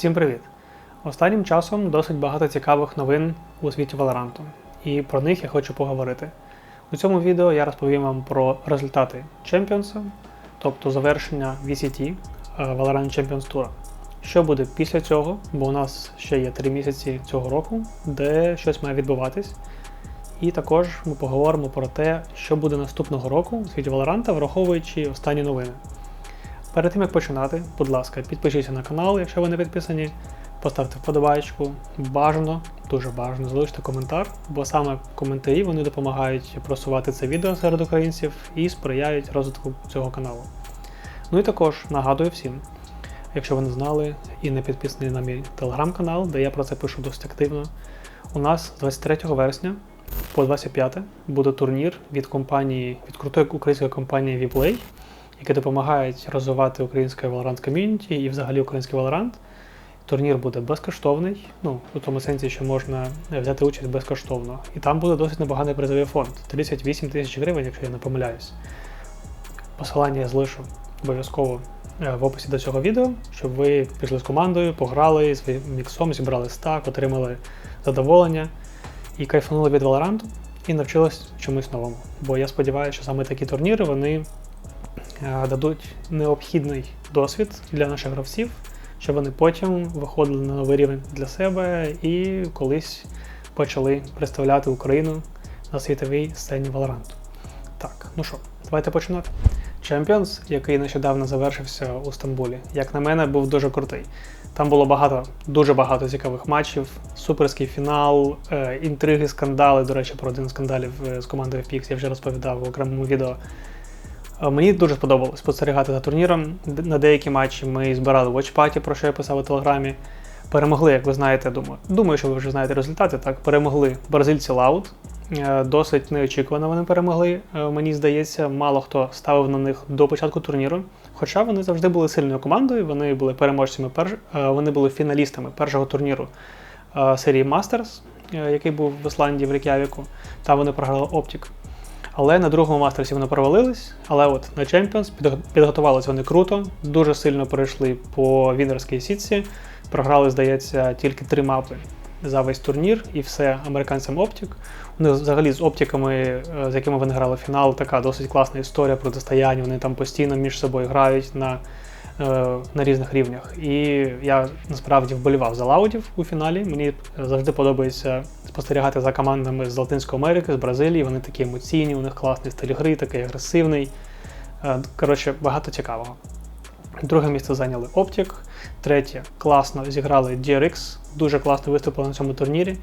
Всім привіт! Останнім часом досить багато цікавих новин у світі Valorant, і про них я хочу поговорити. У цьому відео я розповім вам про результати Champions, тобто завершення VCT е, Valorant Champions Tour. Що буде після цього, бо у нас ще є 3 місяці цього року, де щось має відбуватись. І також ми поговоримо про те, що буде наступного року у світі Valorant, враховуючи останні новини. Перед тим як починати, будь ласка, підпишіться на канал, якщо ви не підписані, поставте вподобайку, бажано, дуже бажано, залиште коментар, бо саме коментарі вони допомагають просувати це відео серед українців і сприяють розвитку цього каналу. Ну і також нагадую всім, якщо ви не знали і не підписані на мій телеграм-канал, де я про це пишу досить активно. У нас з 23 вересня по 25 буде турнір від компанії, від крутої української компанії Vplay, які допомагають розвивати українське Valorant ком'юніті і взагалі український Valorant. Турнір буде безкоштовний, ну, у тому сенсі, що можна взяти участь безкоштовно. І там буде досить непоганий призовий фонд 38 тисяч гривень, якщо я не помиляюсь. Посилання я залишу обов'язково е, в описі до цього відео, щоб ви пішли з командою, пограли своїм міксом, зібрали стак, отримали задоволення і кайфанули від Valorant і навчились чомусь новому. Бо я сподіваюся, що саме такі турніри вони дадуть необхідний досвід для наших гравців, щоб вони потім виходили на новий рівень для себе і колись почали представляти Україну на світовій сцені Valorant. Так, ну що, давайте починати. Champions, який нещодавно завершився у Стамбулі, як на мене, був дуже крутий. Там було багато, дуже багато цікавих матчів, суперський фінал, е, інтриги, скандали. До речі, про один з скандалів е, з командою FPX я вже розповідав в окремому відео. Мені дуже сподобалось спостерігати за турніром. На деякі матчі ми збирали watchпаті, про що я писав у телеграмі. Перемогли, як ви знаєте, думаю. Думаю, що ви вже знаєте результати. Так, перемогли бразильці Лаут. Е, Досить неочікувано вони перемогли. Е, Мені здається, мало хто ставив на них до початку турніру. Хоча вони завжди були сильною командою, вони були переможцями перш... е, вони були фіналістами першого турніру серії е, який був в Ісландії в Рейк'явіку. Там вони програли Optic. Але на другому мастерсі вони провалились. Але от на Champions підготувалися вони круто, дуже сильно перейшли по вінерській сітці. Програли, здається, тільки три мапи за весь турнір, і все американцям Оптік. У них взагалі з оптиками, е, з якими вони грали фінал, така досить класна історія протистояння. Вони там постійно між собою грають на, на різних рівнях. І я насправді вболівав за лаудів у фіналі. Мені завжди подобається спостерігати за командами з Латинської Америки, з Бразилії. Вони такі емоційні, у них класний стиль гри, такий агресивний. Е, Коротше, багато цікавого. Друге місце зайняли Optic. Третє класно зіграли DRX. Дуже класно виступили на цьому турнірі.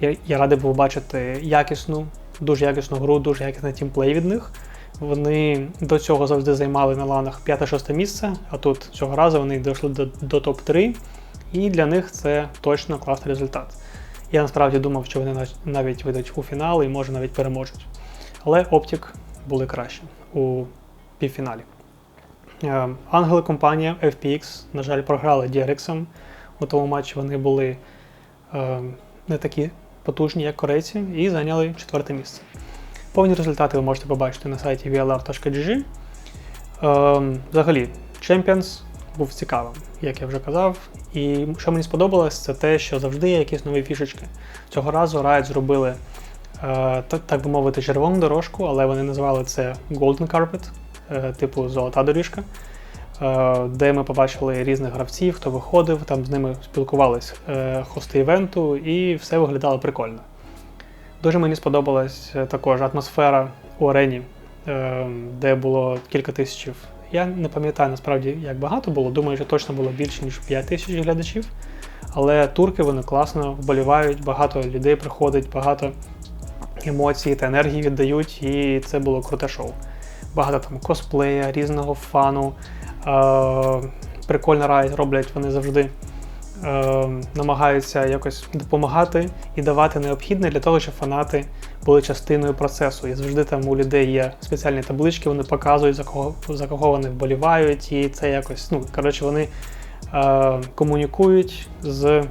Я, я радий був бачити якісну, дуже якісну гру, дуже якісний тімплей від них. Вони до цього завжди займали на ланах 5-6 місце, а тут цього разу вони дійшли до, до топ-3, і для них це точно класний результат. Я насправді думав, що вони навіть вийдуть у фінал і може навіть переможуть. Але Optic були краще у півфіналі. Е, Ангели компанія FPX, на жаль, програли DRX. У тому матчі вони були е, не такі потужні, як корейці, і зайняли четверте місце. Повні результати ви можете побачити на сайті vlr.gg. Е, взагалі, Champions був цікавим, як я вже казав. І що мені сподобалось, це те, що завжди є якісь нові фішечки. Цього разу Riot зробили, е, так, би мовити, червону дорожку, але вони назвали це Golden Carpet, е, типу золота доріжка, е, де ми побачили різних гравців, хто виходив, там з ними спілкувались хости івенту, і все виглядало прикольно. Дуже мені сподобалась е, також атмосфера у арені, е, де було кілька тисяч. Я не пам'ятаю насправді, як багато було. Думаю, що точно було більше, ніж 5 тисяч глядачів. Але турки вони класно вболівають, багато людей приходить, багато емоцій та енергії віддають, і це було круте шоу. Багато там косплея, різного фану. Е, прикольно райд роблять вони завжди. Е, намагаються якось допомагати і давати необхідне для того, щоб фанати були частиною процесу. І завжди там у людей є спеціальні таблички, вони показують, за кого, за кого вони вболівають, і це якось, ну, коротше, вони е, комунікують з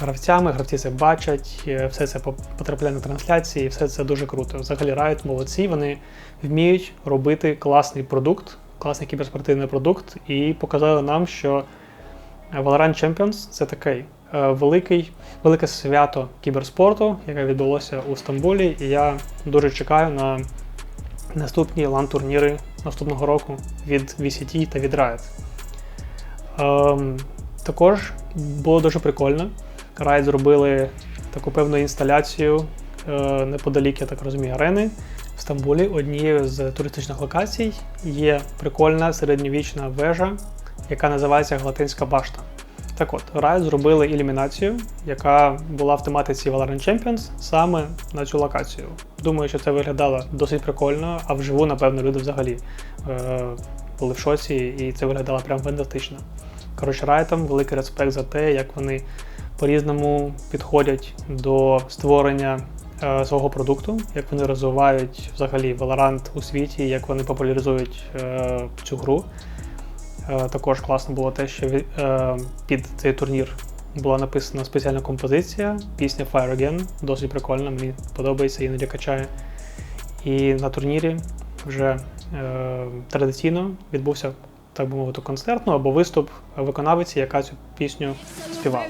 гравцями, гравці це бачать, е, все це потрапляє на трансляції, і все це дуже круто. Взагалі Riot молодці, вони вміють робити класний продукт, класний кіберспортивний продукт, і показали нам, що Valorant Champions це такий е, великий, велике свято кіберспорту, яке відбулося у Стамбулі. І я дуже чекаю на наступні лан-турніри наступного року від VCT та від Riot. Ем, також було дуже прикольно. Riot зробили таку певну інсталяцію е, неподалік, я так розумію, арени в Стамбулі. Однією з туристичних локацій є прикольна середньовічна вежа, яка називається Галатинська башта. Так от, Riot зробили ілюмінацію, яка була в тематиці Valorant Champions саме на цю локацію. Думаю, що це виглядало досить прикольно, а вживу, напевно, люди взагалі е, були в шоці, і це виглядало прям фантастично. Коротше, Riot великий респект за те, як вони по-різному підходять до створення е, свого продукту, як вони розвивають взагалі Valorant у світі, як вони популяризують е, цю гру. Е, також класно було те, що е, під цей турнір була написана спеціальна композиція, пісня Fire Again, досить прикольна, мені подобається, іноді качає. І на турнірі вже е, традиційно відбувся, так би мовити, концерт ну, або виступ виконавиці, яка цю пісню співала.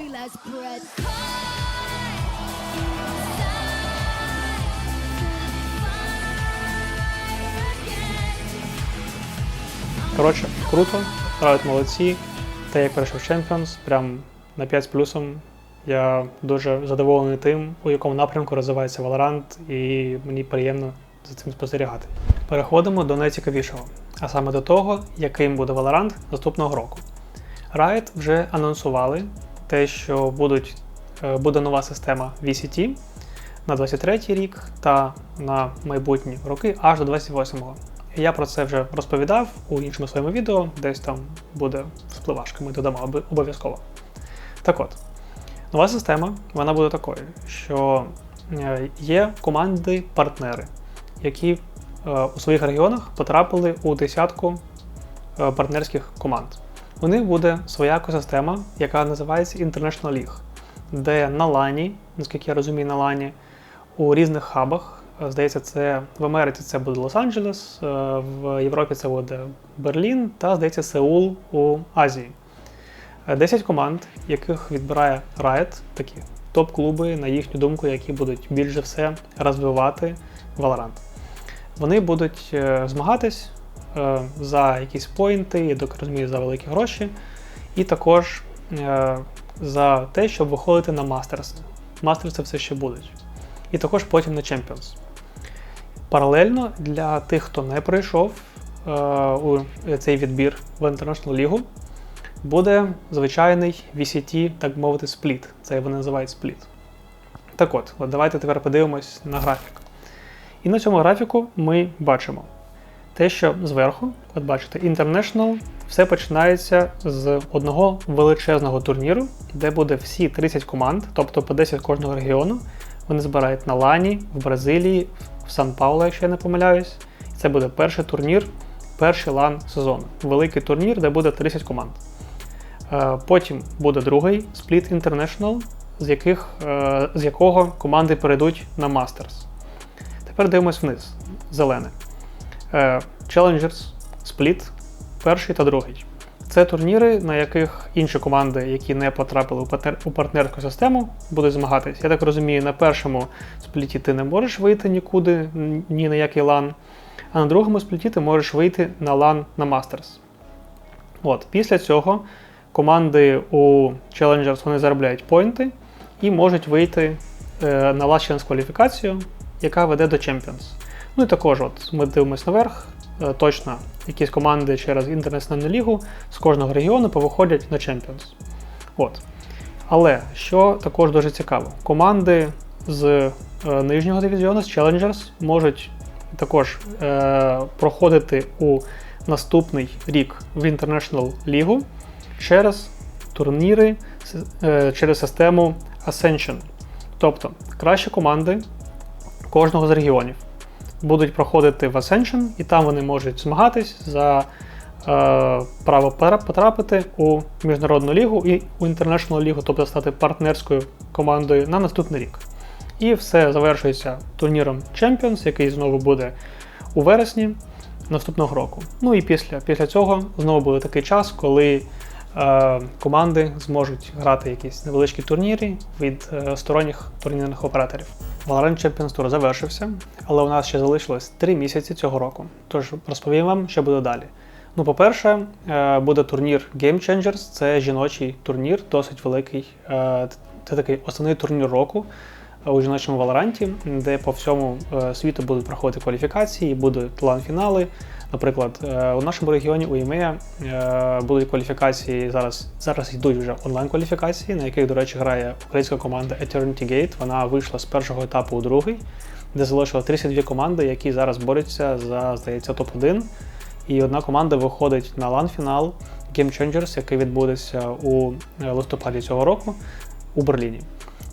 Коротше, круто, грають молодці. Те, як пройшов Champions, прям на 5 з плюсом. Я дуже задоволений тим, у якому напрямку розвивається Valorant, і мені приємно за цим спостерігати. Переходимо до найцікавішого, а саме до того, яким буде Valorant наступного року. Riot вже анонсували те, що будуть, е, буде нова система VCT на 23 рік та на майбутні роки аж до 28-го. Я про це вже розповідав у іншому своєму відео, десь там буде вспливашка, ми додамо обов'язково. Так от, нова система вона буде такою, що е, є команди-партнери, які е, у своїх регіонах потрапили у десятку е, партнерських команд. У них буде своя екосистема, яка називається International League, де на лані, наскільки я розумію, на лані, у різних хабах. Е, Здається, це в Америці це буде Лос-Анджелес, е, в Європі це буде Берлін та, здається, Сеул у Азії. Е, 10 команд, яких відбирає Riot, такі топ-клуби, на їхню думку, які будуть більш за все розвивати Valorant. Вони будуть е, змагатись е, за якісь поінти, я так розумію, за великі гроші, і також е, за те, щоб виходити на мастерси. Мастерси все ще будуть. І також потім на Champions. Паралельно для тих, хто не пройшов е, у цей відбір в International Лігу, буде звичайний VCT, так мовити, спліт. Це вони називають спліт. Так от, от давайте тепер подивимось на графік. І на цьому графіку ми бачимо те, що зверху, от бачите, International, все починається з одного величезного турніру, де буде всі 30 команд, тобто по 10 кожного регіону. Вони збирають на Лані, в Бразилії, в Сан-Пауло, якщо я не помиляюсь. Це буде перший турнір, перший лан сезону. Великий турнір, де буде 30 команд. Е, Потім буде другий Split International, з, яких, е, з якого команди перейдуть на Masters. Тепер дивимось вниз. Зелене. Е, Challengers, Split, перший та другий. Це турніри, на яких інші команди, які не потрапили у, партнерську систему, будуть змагатись. Я так розумію, на першому спліті ти не можеш вийти нікуди, ні на який лан, а на другому спліті ти можеш вийти на лан на Masters. От, після цього команди у Challengers вони заробляють поінти і можуть вийти е, на Chance кваліфікацію, яка веде до Champions. Ну і також, от ми дивимося наверх, точно якісь команди через інтернаціональну лігу з кожного регіону повиходять на Champions. От. Але що також дуже цікаво, команди з е, нижнього дивізіону, з Challengers, можуть також е, проходити у наступний рік в International Лігу через турніри, е, через систему Ascension. Тобто кращі команди кожного з регіонів будуть проходити в Ascension, і там вони можуть змагатись за е, право потрапити у міжнародну лігу і у International лігу, тобто стати партнерською командою на наступний рік. І все завершується турніром Champions, який знову буде у вересні наступного року. Ну і після, після цього знову буде такий час, коли команди зможуть грати якісь невеличкі турніри від е, сторонніх турнірних операторів. Valorant Champions Tour завершився, але у нас ще залишилось 3 місяці цього року. Тож розповім вам, що буде далі. Ну, по-перше, е, буде турнір Game Changers, це жіночий турнір, досить великий. Е, Це такий основний турнір року у жіночому Валоранті, де по всьому е, світу будуть проходити кваліфікації, будуть лан-фінали. Наприклад, е, у нашому регіоні у ЄМЕА е, будуть кваліфікації зараз. Зараз йдуть вже онлайн-кваліфікації, на яких, до речі, грає українська команда Eternity Gate. Вона вийшла з першого етапу у другий, де залишило 32 команди, які зараз борються за, здається, топ-1. І одна команда виходить на лан-фінал Game Changers, який відбудеться у е, листопаді цього року у Берліні.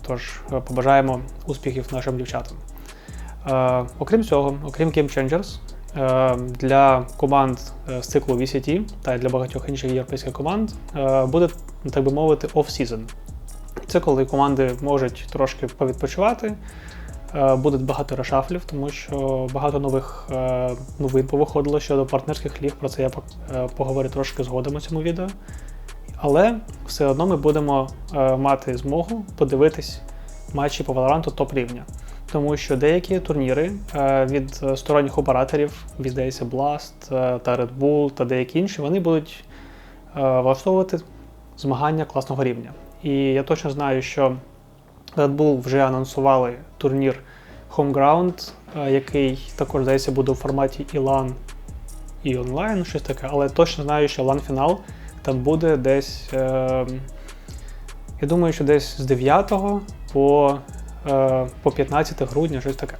Тож побажаємо успіхів нашим дівчатам. Окрім цього, окрім Game Changers, для команд е, з циклу VCT та для багатьох інших європейських команд е, буде, так би мовити, off-season. Це коли команди можуть трошки повідпочивати. Е, Буде багато решафлів, тому що багато нових е, новин повиходило щодо партнерських ліг. Про це я е, поговорю трошки згодом у цьому відео. Але все одно ми будемо е, мати змогу подивитись матчі по Valorant топ рівня. Тому що деякі турніри е, від сторонніх операторів, здається, Blast е, та Red Bull та деякі інші, вони будуть е, влаштовувати змагання класного рівня. І я точно знаю, що Red Bull вже анонсували турнір Homeground, е, який також здається буде у форматі і LAN, і онлайн, щось таке, але точно знаю, що LAN фінал там буде десь. Е, я думаю, що десь з 9 по, по 15 грудня, щось таке.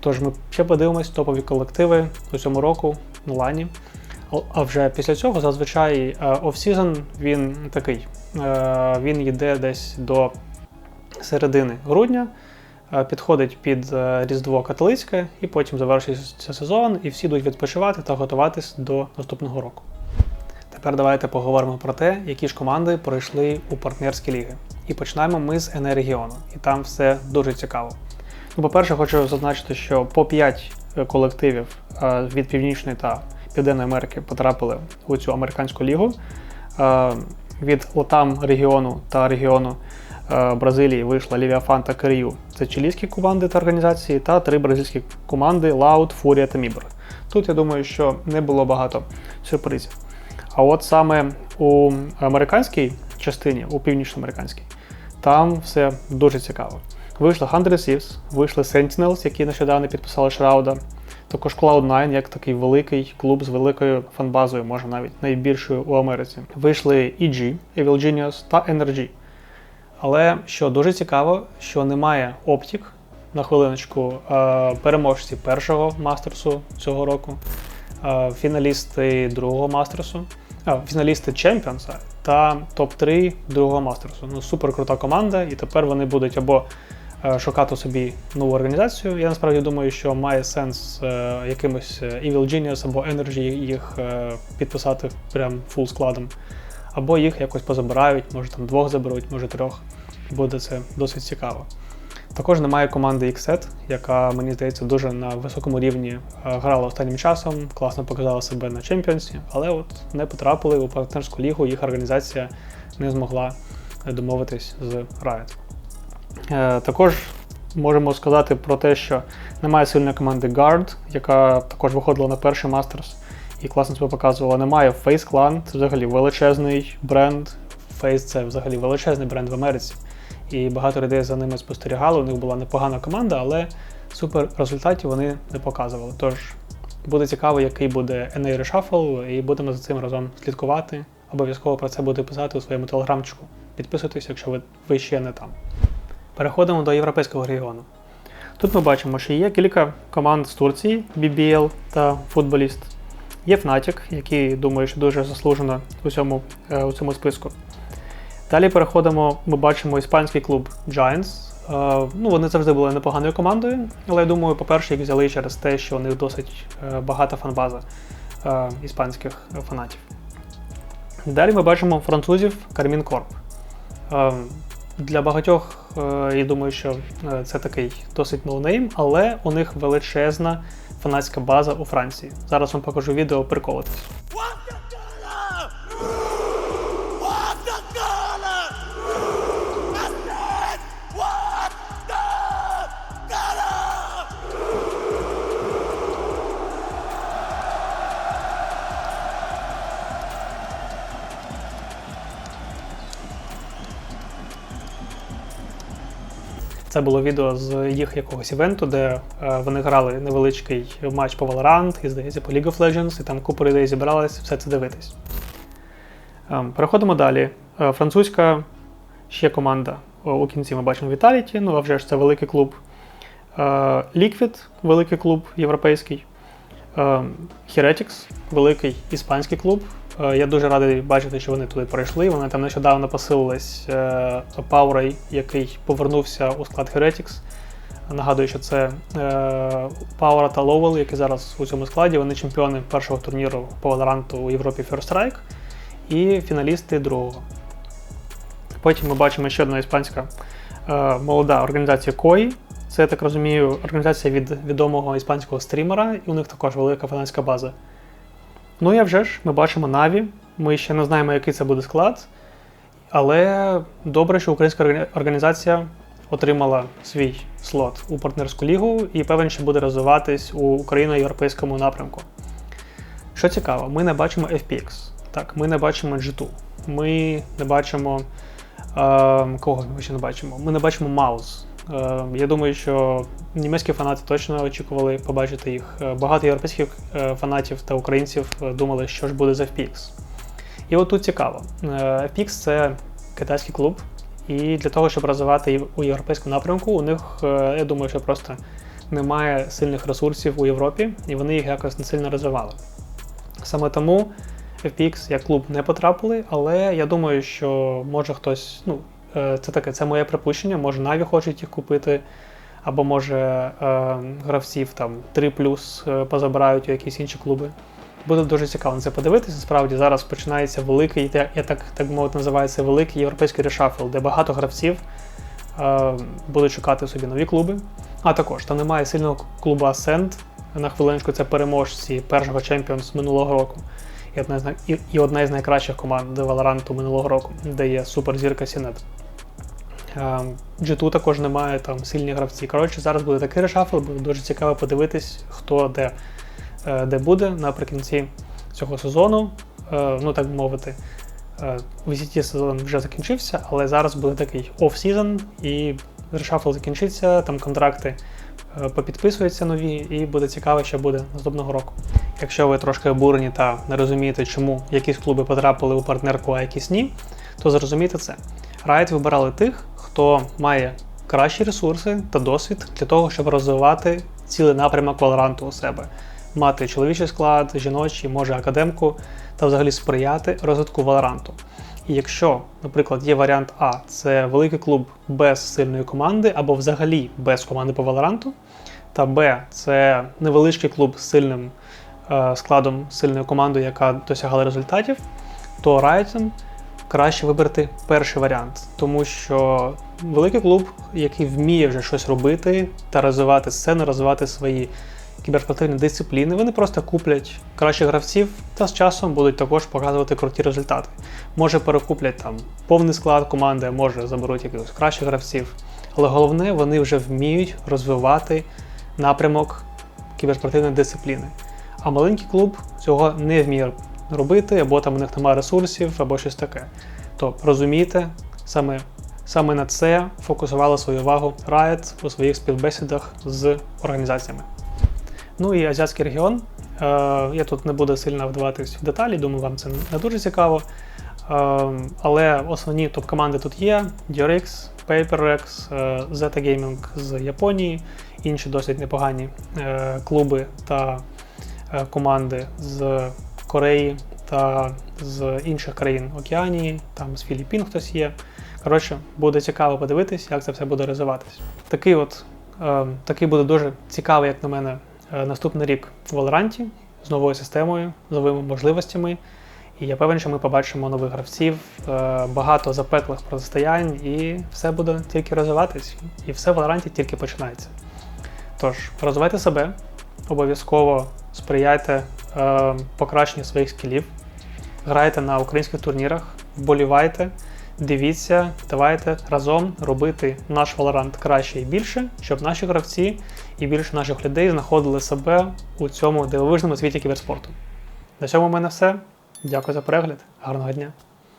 Тож ми ще подивимось топові колективи у цьому року на лані. А- вже після цього зазвичай е, офсізон він такий. Е, Він йде десь до середини грудня, е, підходить під е, Різдво католицьке, і потім завершується сезон, і всі йдуть відпочивати та готуватись до наступного року. Тепер давайте поговоримо про те, які ж команди пройшли у партнерські ліги. І починаємо ми з Енергіону, і там все дуже цікаво. Ну, по-перше, хочу зазначити, що по 5 колективів е, від Північної та Південної Америки потрапили у цю американську лігу. Е, Від Латам регіону та регіону е, Бразилії вийшла Лівіафан та Кирію. Це чилійські команди та організації, та три бразильські команди Лаут, Фурія та Мібр. Тут я думаю, що не було багато сюрпризів. А от саме у американській частині, у північноамериканській, там все дуже цікаво. Вийшли 100 Thieves, вийшли Sentinels, які нещодавно підписали Шрауда. Також Cloud9, як такий великий клуб з великою фанбазою, може навіть найбільшою у Америці. Вийшли EG, Evil Genius та NRG. Але що дуже цікаво, що немає Optic, на хвилиночку, е, переможці першого мастерсу цього року, е, фіналісти другого мастерсу, фіналісти Чемпіонса та топ-3 другого мастерсу. Ну, супер крута команда, і тепер вони будуть або е, шукати собі нову організацію. Я насправді думаю, що має сенс е, якимось е, Evil Genius або Energy їх підписати прям фул складом. Або їх якось позабирають, може там двох заберуть, може трьох. Буде це досить цікаво. Також немає команди XSET, яка, мені здається, дуже на високому рівні е, грала останнім часом, класно показала себе на чемпіонсі, але от не потрапили у партнерську лігу, їх організація не змогла домовитись з Riot. Е, Також можемо сказати про те, що немає сильної команди Guard, яка також виходила на перший мастерс і класно себе показувала. Немає Face Clan, це взагалі величезний бренд. Face це взагалі величезний бренд в Америці. І багато людей за ними спостерігали. У них була непогана команда, але супер результатів вони не показували. Тож буде цікаво, який буде NA Reshuffle, і будемо за цим разом слідкувати. Обов'язково про це буду писати у своєму телеграмчику. Підписуйтесь, якщо ви, ви ще не там. Переходимо до європейського регіону. Тут ми бачимо, що є кілька команд з Турції, BBL та Футболіст. Є Fnatic, який, думаю, що дуже заслужено у цьому, е, у цьому списку. Далі переходимо, ми бачимо іспанський клуб Giants. Е, ну, вони завжди були непоганою командою, але я думаю, по-перше, їх взяли через те, що у них досить е, багата фанбаза е, іспанських фанатів. Далі ми бачимо французів Кармін Корп. Для багатьох, я думаю, що це такий досить ноунейм, але у них величезна фанатська база у Франції. Зараз вам покажу відео приколитись. Це було відео з їх якогось івенту, де е, вони грали невеличкий матч по Valorant і, здається, по League of Legends, і там купа людей зібралась все це дивитись. Ем, Переходимо далі. Е, Французька ще команда. У кінці ми бачимо Vitality, ну а вже ж це великий клуб. Е, Liquid великий клуб європейський. Е, Heretics великий іспанський клуб. Е, Я дуже радий бачити, що вони туди пройшли. Вони там нещодавно посилились е, Паурей, який повернувся у склад Heretics. Нагадую, що це е, Паура та Ловел, які зараз у цьому складі. Вони чемпіони першого турніру по Valorant у Європі First Strike і фіналісти другого. Потім ми бачимо ще одна іспанська молода організація Koi. Це, я так розумію, організація від відомого іспанського стрімера, і у них також велика фанатська база. Ну і вже ж, ми бачимо Na'Vi. Ми ще не знаємо, який це буде склад. Але добре, що українська органі- організація отримала свій слот у партнерську лігу і певен, що буде розвиватись у україно-європейському напрямку. Що цікаво, ми не бачимо FPX. Так, ми не бачимо G2. Ми не бачимо. Е, кого ми ще не бачимо? Ми не бачимо Маус. Е, я думаю, що німецькі фанати точно очікували побачити їх. Е, Багато європейських е, фанатів та українців думали, що ж буде з FPX. І от тут цікаво. FPX це китайський клуб, і для того, щоб розвивати у європейському напрямку, у них, я думаю, що просто немає сильних ресурсів у Європі, і вони їх якось не сильно розвивали. Саме тому FPX як клуб не потрапили, але я думаю, що може хтось, ну, це таке, це моє припущення, може Наві хочуть їх купити, або може е, гравців там 3 плюс е, позабирають у якісь інші клуби. Буде дуже цікаво на це подивитися. Справді зараз починається великий, я так так мовити називається великий європейський решафл, де багато гравців е, будуть шукати собі нові клуби. А також там немає сильного клубу Ascent. На хвилиночку це переможці першого чемпіонс минулого року. І одна з і, і одна із найкращих команд Valorant минулого року, де є суперзірка Сінет. G2 також немає там сильні гравці. Коротше, зараз буде такий решафл, буде дуже цікаво подивитись, хто де, е, де буде наприкінці цього сезону. Е, Ну, так би мовити, е, VCT сезон вже закінчився, але зараз буде такий оф-сізон, і решафл закінчиться, там контракти е, попідписуються нові, і буде цікаво, що буде наступного року. Якщо ви трошки обурені та не розумієте, чому якісь клуби потрапили у партнерку, а якісь ні, то зрозумійте це. Riot вибирали тих, хто має кращі ресурси та досвід для того, щоб розвивати цілий напрямок Valorant у себе, мати чоловічий склад, жіночий, може академку та взагалі сприяти розвитку Valorant. І якщо, наприклад, є варіант А, це великий клуб без сильної команди або взагалі без команди по Valorant, та Б, це невеличкий клуб з сильним е, складом, сильною командою, яка досягала результатів, то Riot краще вибрати перший варіант, тому що великий клуб, який вміє вже щось робити та розвивати сцену, розвивати свої кіберспортивні дисципліни, вони просто куплять кращих гравців та з часом будуть також показувати круті результати. Може перекуплять там повний склад команди, може заберуть якихось кращих гравців. Але головне, вони вже вміють розвивати напрямок кіберспортивної дисципліни. А маленький клуб цього не вміє робити, або там у них немає ресурсів, або щось таке. То розумійте, саме, саме на це фокусувала свою увагу Riot у своїх співбесідах з організаціями. Ну і азіатський регіон. Е, я тут не буду сильно вдаватись в деталі, думаю, вам це не дуже цікаво. Е, але основні топ-команди тут є: DRX, PaperX, е, Zeta Gaming з Японії, інші досить непогані клуби та команди з Кореї та з інших країн Океанії, там з Філіппін хтось є. Коротше, буде цікаво подивитись, як це все буде розвиватись. Такий от е, такий буде дуже цікавий, як на мене, е, наступний рік в Валоранті з новою системою, з новими можливостями. І я певен, що ми побачимо нових гравців, е, багато запеклих протистоянь, і все буде тільки розвиватись. І все в Валоранті тільки починається. Тож, розвивайте себе, обов'язково сприяйте е, покращенню своїх скілів, грайте на українських турнірах, вболівайте, дивіться, давайте разом робити наш Valorant краще і більше, щоб наші гравці і більше наших людей знаходили себе у цьому дивовижному світі кіберспорту. На цьому в мене все. Дякую за перегляд. Гарного дня!